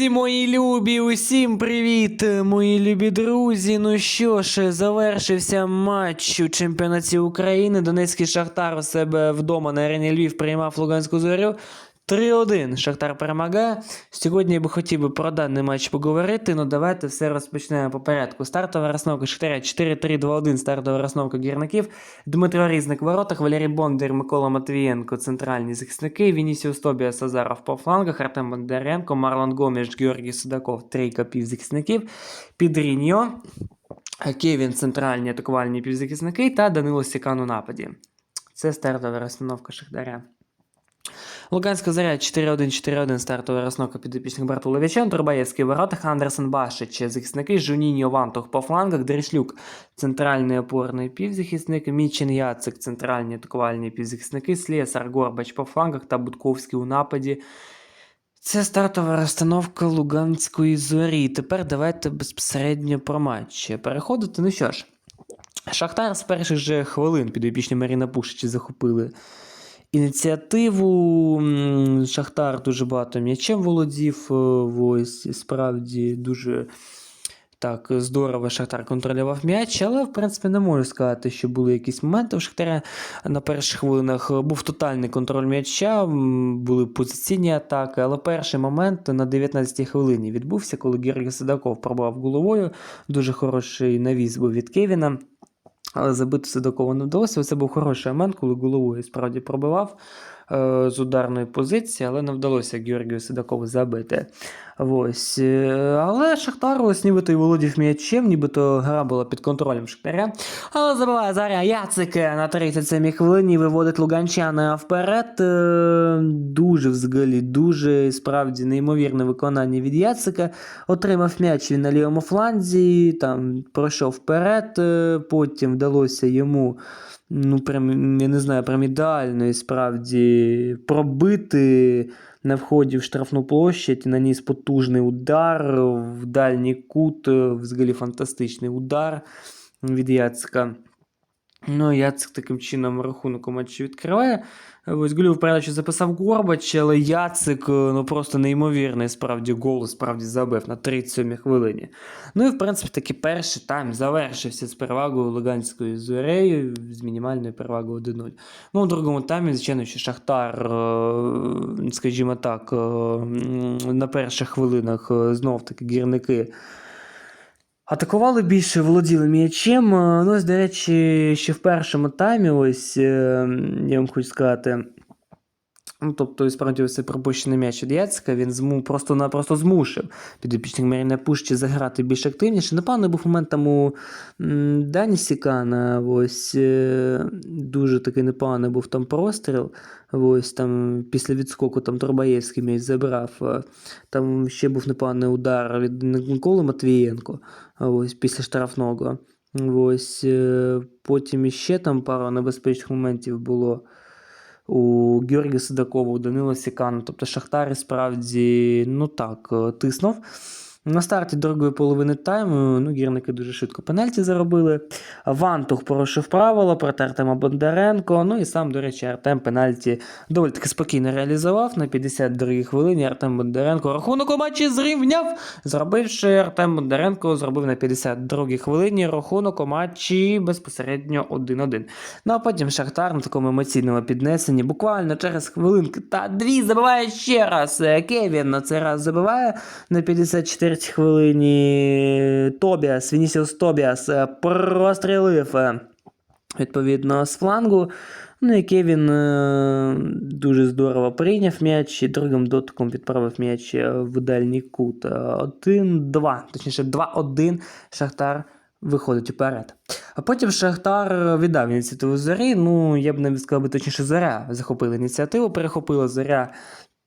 Друзі, мої любі, усім привіт, мої любі друзі. Ну що ж, завершився матч у чемпіонаті України. Донецький Шахтар у себе вдома на арені Львів приймав Луганську зорю. 3-1 Шахтар перемагає. Сьогодні я би хотів би про даний матч поговорити, ну давайте все розпочнемо по порядку. Стартова розновка Шахтаря 4-3-2-1, стартова розновка гірників. Дмитро Різник в воротах, Валерій Бондар, Микола Матвієнко, центральні захисники, Вінісіус Тобіас Сазаров по флангах, Артем Бондаренко, Марлон Гоміш, Георгій Судаков, трійка півзахисників, Підріньо, Кевін, центральні атакувальні півзахисники та Данило Сікан у нападі. Це стартова розстановка Шахтаря. Луганська заря 4-1-4-1 стартова розновка підопічних Бартуловича, Турбаєвський в воротах, Андерсен Башич, захисники, Жуніньо Вантух по флангах, Дрешлюк, центральний опорний півзахисник, Мічин Яцик, центральні атакувальні півзахисники, Слєсар Горбач по флангах та Будковський у нападі. Це стартова розстановка Луганської зорі. Тепер давайте безпосередньо про матч переходити. Ну що ж, Шахтар з перших же хвилин підопічні Маріна Пушичі захопили ініціативу. Шахтар дуже багато м'ячем володів. е, Ось справді дуже так здорово Шахтар контролював м'яч, але в принципі не можу сказати, що були якісь моменти у Шахтаря на перших хвилинах. Був тотальний контроль м'яча, були позиційні атаки, але перший момент на 19-й хвилині відбувся, коли Георгій Сидаков пробував головою. Дуже хороший навіс був від Кевіна. Але забити Сидакову не вдалося. Це був хороший момент, коли головою справді пробивав е, з ударної позиції, але не вдалося Георгію Сидакову забити. Ось. е, Але Шахтар ось нібито й володів м'ячем, нібито гра була під контролем Шахтаря. Але забиває Заря Яцик на 37-й хвилині виводить Луганчана вперед. Е, Дуже взагалі, дуже справді неймовірне виконання від Яцика. Отримав м'яч він на лівому фланзі, там пройшов вперед, е, потім вдалося йому. Ну, прям, я не знаю, прям ідеально і справді пробити на вході в штрафну площадь, наніс потужний удар в дальній кут, е, взагалі фантастичний удар від Яцика. Ну, Яцик таким чином рахунок матчі відкриває. Ось голів в передачі записав Горбач, але Яцик е, ну просто неймовірний справді гол справді забив на 37-й хвилині. Ну і в принципі таки перший тайм завершився з перевагою Луганською зорею з мінімальною перевагою 1-0. Ну, у другому таймі, звичайно, що Шахтар, е, скажімо так, е, на перших хвилинах знов таки гірники. Атакували більше, володіли м'ячем. Е, Ну, ось, до речі, ще в першому таймі, ось е, я вам хочу сказати. Ну, тобто, і справді, ось цей пропущений м'яч від Яцика, він зму, просто-напросто змусив підопічник Маріна Пущі заграти більш активніше. Напевно, був момент там у Дані Сікана, ось е, дуже такий непоганий був там простріл. Ось там після відскоку там Турбаєвський м'яч забрав. е, Там ще був непоганий удар від Миколи Матвієнко. Ось після штрафного. Ось е, потім іще там пару небезпечних моментів було у Георгія Сидакова, у Данила Сікана. Тобто Шахтар справді, ну так, е, тиснув. На старті другої половини тайму ну, гірники дуже швидко пенальті заробили. Вантух порушив правила проти Артема Бондаренко. Ну і сам, до речі, Артем пенальті доволі таки спокійно реалізував. На 52-й хвилині Артем Бондаренко рахунок у матчі зрівняв, зробивши Артем Бондаренко зробив на 52-й хвилині рахунок у матчі безпосередньо 1-1. Ну а потім Шахтар на такому емоційному піднесенні буквально через хвилинки та дві забиває ще раз. Кевін на цей раз забиває на 54 хвилині. Тобіас, Вінісіус Тобіас е, прострілив е, відповідно з флангу. Ну і Кевін е, дуже здорово прийняв м'яч і другим дотиком відправив м'яч е, в дальній кут. Е, 1-2, точніше 2-1 Шахтар виходить уперед. А потім Шахтар віддав ініціативу зорі. Ну, я б навіть сказав би точніше, зоря захопила ініціативу, перехопила зоря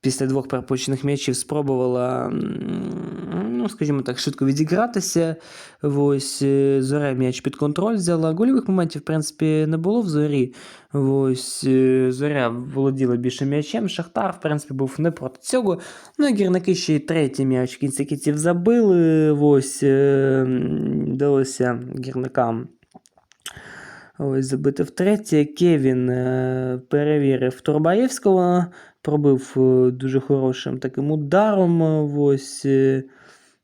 після двох пропущених м'ячів, спробувала, ну, скажімо так, швидко відігратися. Ось е, зоря м'яч під контроль взяла. Гольових моментів, в принципі, не було в зорі. Ось е, зоря володіла більше м'ячем. Шахтар, в принципі, був не проти цього. Ну і гірники ще й третій м'яч в кінці кінців забили. Ось е, вдалося гірникам. Ось забити втретє. Кевін перевірив Турбаєвського пробив дуже хорошим таким ударом. Ось.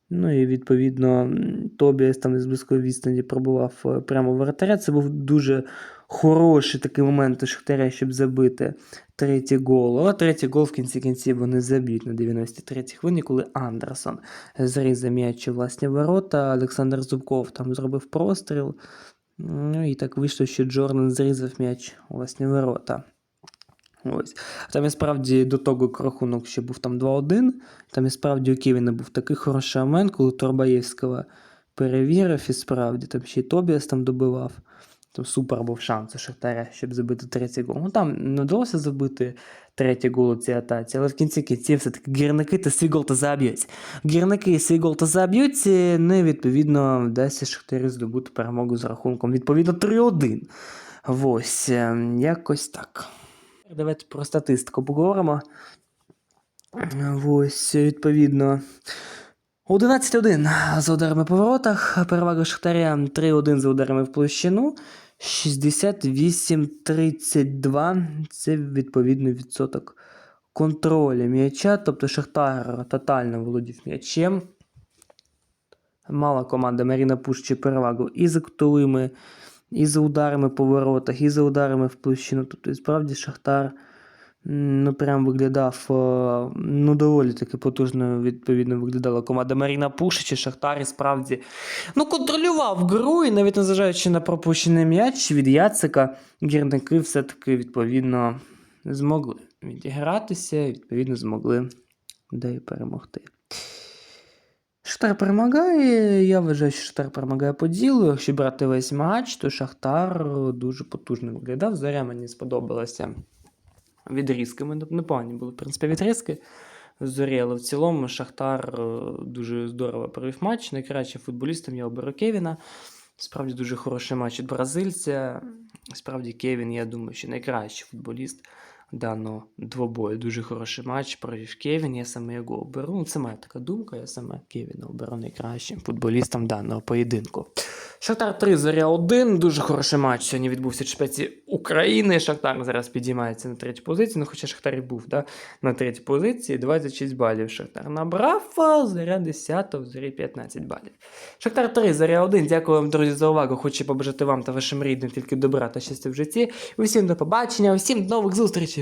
Ну і відповідно Тобіас там із близької відстані пробував е, прямо воротаря. Це був дуже хороший такий момент у Шахтаря, щоб забити третій гол. А третій гол в кінці кінців вони заб'ють на 93-й хвилині, коли Андерсон зрізав м'яч у власні ворота. Олександр Зубков там зробив простріл. Ну і так вийшло, що Джордан зрізав м'яч у власні ворота. Ось. Там і справді до того рахунок ще був там 2-1. Там і справді у Кевіна був такий хороший момент, коли Торбаєвського перевірив, і справді там ще й Тобіас там добивав. Там супер був шанс у Шахтаря, щоб забити третій гол. Ну там не вдалося забити третій гол у цій атаці, але в кінці кінців все-таки гірники та свій гол та заб'ють. Гірники свій гол та заб'ють, і, ну і відповідно вдасться Шахтарю здобути перемогу з рахунком. Відповідно 3-1. Ось, е, якось так. Давайте про статистику поговоримо. Ось, відповідно. 11-1 за ударами по воротах. Перевага Шахтаря 3-1 за ударами в площину. 68-32. Це відповідний відсоток контролю м'яча. Тобто Шахтар тотально володів м'ячем. Мала команда Маріна Пущі перевагу і за кутовими, і за ударами по воротах, і за ударами в площину. Тобто, і справді Шахтар ну, прям виглядав е, ну, доволі таки потужно, відповідно, виглядала команда Маріна Пушича. Шахтар і справді ну, контролював гру, і навіть незважаючи на пропущений м'яч від Яцика, гірники все-таки відповідно змогли відігратися, відповідно змогли де перемогти. Шахтар перемагає. Я вважаю, що Шахтар перемагає по ділу. Якщо брати весь матч, то Шахтар дуже потужно виглядав. Заря мені сподобалася відрізками. Непогані були, в принципі, відрізки. Зорі, але в цілому Шахтар е, дуже здорово провів матч. Найкращим футболістом я оберу Кевіна. Справді дуже хороший матч від бразильця. Справді Кевін, я думаю, що найкращий футболіст даного двобою. Дуже хороший матч провів Кевін. Я саме його оберу. Ну, це моя така думка. Я саме Кевіна оберу найкращим футболістом даного поєдинку. Шахтар 3, Зоря 1. Дуже хороший матч сьогодні відбувся в чемпіонаті України. Шахтар зараз підіймається на третю позицію. Ну, хоча Шахтар і був да, на третій позиції. 26 балів Шахтар набрав, а Зоря 10, в Зорі 15 балів. Шахтар 3, Зоря 1. Дякую вам, друзі, за увагу. Хочу побажати вам та вашим рідним тільки добра та щастя в житті. Усім до побачення, усім до нових зустрічей.